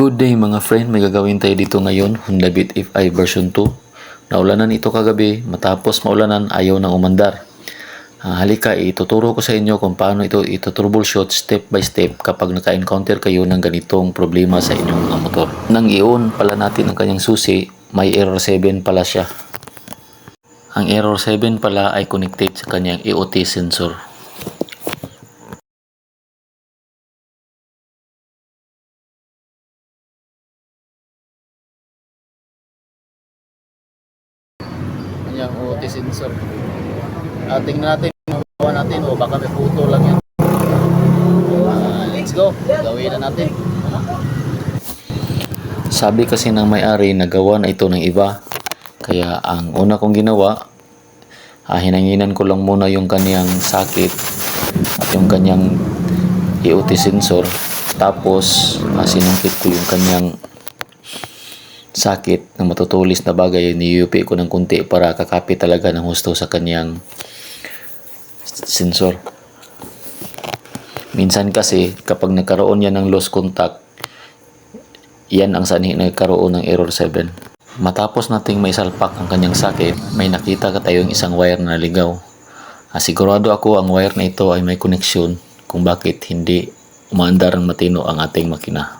Good day mga friend, may gagawin tayo dito ngayon, Honda Beat FI version 2. Naulanan ito kagabi, matapos maulanan ayaw nang umandar. Ah, halika, ituturo ko sa inyo kung paano ito ito-troubleshoot step by step kapag naka-encounter kayo ng ganitong problema sa inyong mga motor. Nang i-on pala natin ang kanyang susi, may error 7 pala siya. Ang error 7 pala ay connected sa kanyang EOT sensor. Kanyang EOT sensor. Uh, tingnan natin, magawa natin o baka may puto lang yan. Ah, let's go, gawin na natin. Sabi kasi ng may-ari na gawa na ito ng iba. Kaya ang una kong ginawa, ah, hinanginan ko lang muna yung kanyang sakit at yung kanyang EOT sensor. Tapos, ah, sinungkit ko yung kanyang sakit ng matutulis na bagay. Niyupi ko ng kunti para kakapit talaga ng husto sa kanyang sensor. Minsan kasi kapag nagkaroon yan ng lost contact, yan ang sanhi nagkaroon ng error 7. Matapos nating may salpak ang kanyang sakit, may nakita ka tayong isang wire na naligaw. Ah, sigurado ako ang wire na ito ay may koneksyon kung bakit hindi umaandar ng matino ang ating makina.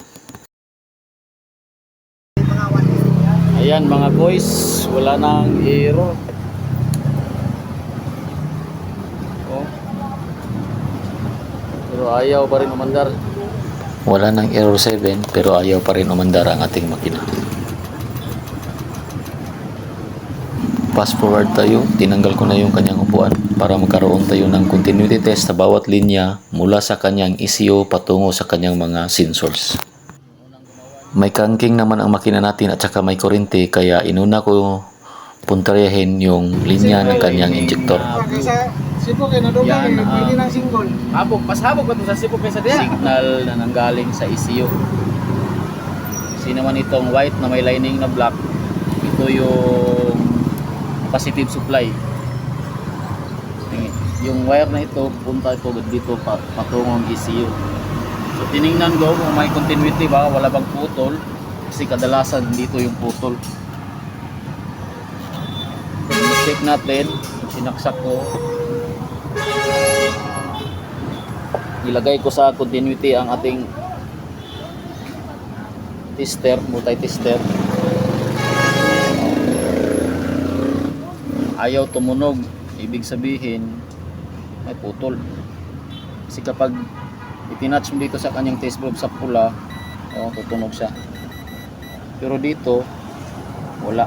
Ayan mga boys, wala nang error. Oh. Pero ayaw pa rin umandar. Wala nang error 7 pero ayaw pa rin umandar ang ating makina. Fast forward tayo, tinanggal ko na yung kanyang upuan para magkaroon tayo ng continuity test sa bawat linya mula sa kanyang ECU patungo sa kanyang mga sensors. May kangking naman ang makina natin at saka may kurente kaya inuna ko puntarehin yung linya ng kanyang injector. Kaysa sipo kayo na doon Yan, kayo, ah. pwede ng single. Habog, mas habog ba ito sa sipog kaysa diya? Signal na nanggaling sa ECU. Kasi naman itong white na may lining na black, ito yung positive supply. Yung wire na ito, punta ito dito pa, patungong ECU. So tiningnan ko kung may continuity ba, wala bang putol. Kasi kadalasan dito yung putol. Check natin, sinaksak ko, ilagay ko sa continuity ang ating tester, multi-tester. Ayaw tumunog, ibig sabihin may putol. Kasi kapag itinatch mo dito sa kanyang test probe sa pula, oh, tutunog siya. Pero dito, wala.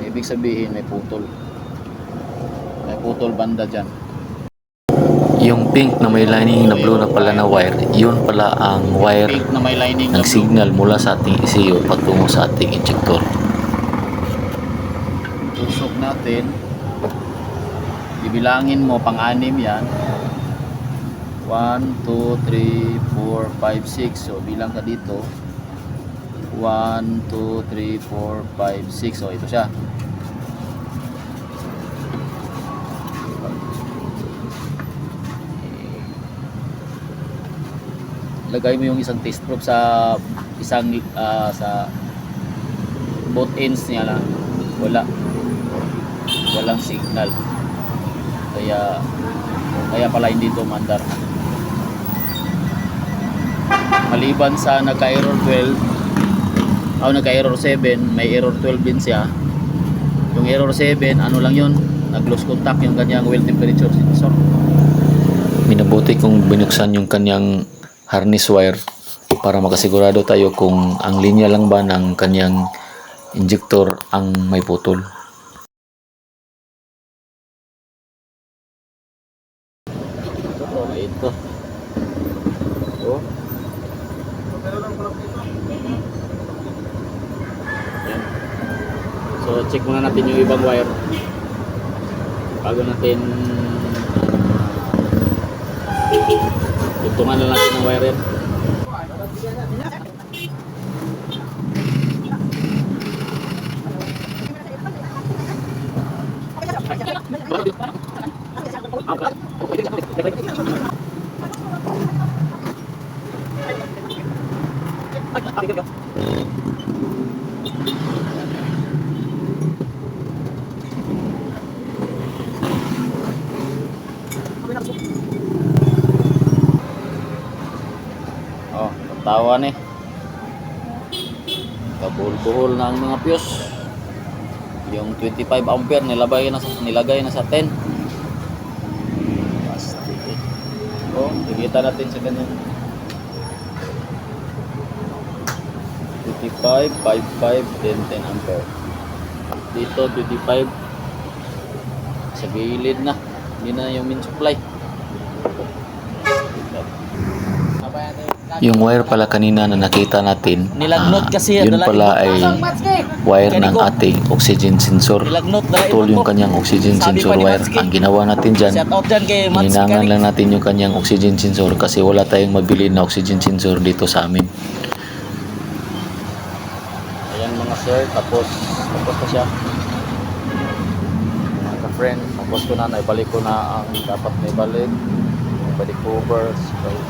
Ibig sabihin may putol. May putol banda dyan. Yung pink na may lining na blue na pala na wire, yun pala ang wire na may lining ng signal mula sa ating ECU patungo sa ating injector. tusok natin bibilangin mo pang-anim yan 1, 2, 3, 4, 5, 6 so bilang ka dito. 1, 2, 3, 4, 5, 6 so ito siya. Lagay mo yung isang test probe sa isang ah, sa both ends niya lang. Wala. Walang signal. Kaya kaya pala hindi ito mandar maliban sa nagka-error 12 o nagka-error 7 may error 12 din siya. Yung error 7 ano lang yun? Nag-lose contact yung kanyang well temperature sensor. Minabuti kong binuksan yung kanyang harness wire para makasigurado tayo kung ang linya lang ba ng kanyang injector ang may putol. ito ito oh So check muna natin yung ibang wire bago natin uh, tuntungan na natin ang wire yan. Oh, tawa ni. Kabuhol-buhol na ang mga fuse. Yung 25 ampere nilagay na sa nilagay na sa 10. Plastic. eh. Oh, tigita natin sa ganyan. 25, 55, then 10 ampere. Dito 25 sa gilid na. Hindi na yung main supply. Yung wire pala kanina na nakita natin, Nilagnot ah, kasi, yun pala ay wire ng ating oxygen sensor. Putol yung kanyang oxygen sensor wire. Ang ginawa natin dyan, Mechanic. lang natin yung kanyang oxygen sensor kasi wala tayong mabili na oxygen sensor dito sa amin. Sir, tapos tapos na siya. Mga ka-friend, tapos ko na, naibalik ko na ang dapat na ibalik. Balik covers, balik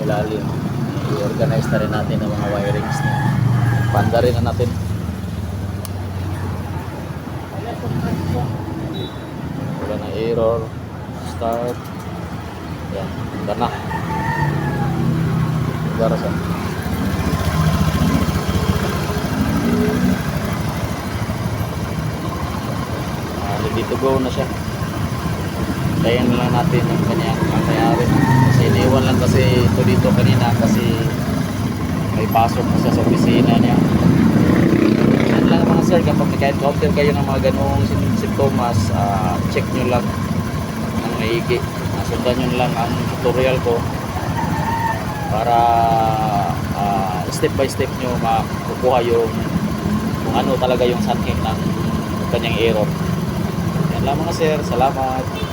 ilalim. I-organize na rin natin ang mga wirings na. Panda rin na natin. Wala na error. Start. Yan, ganda na. Gara siya. To go na siya. Kaya na lang natin yung kanyang mangyayari. Kasi iniwan lang kasi ito dito kanina kasi may pasok na sa opisina niya. Yan lang mga sir, kapag naka-encounter kayo ng mga ganong sim- simptomas, ah, check nyo lang ng maigi. Sundan nyo lang ang tutorial ko para ah, step by step nyo makukuha yung kung ano talaga yung sanhin ng kanyang error. Lang mga sir, salamat.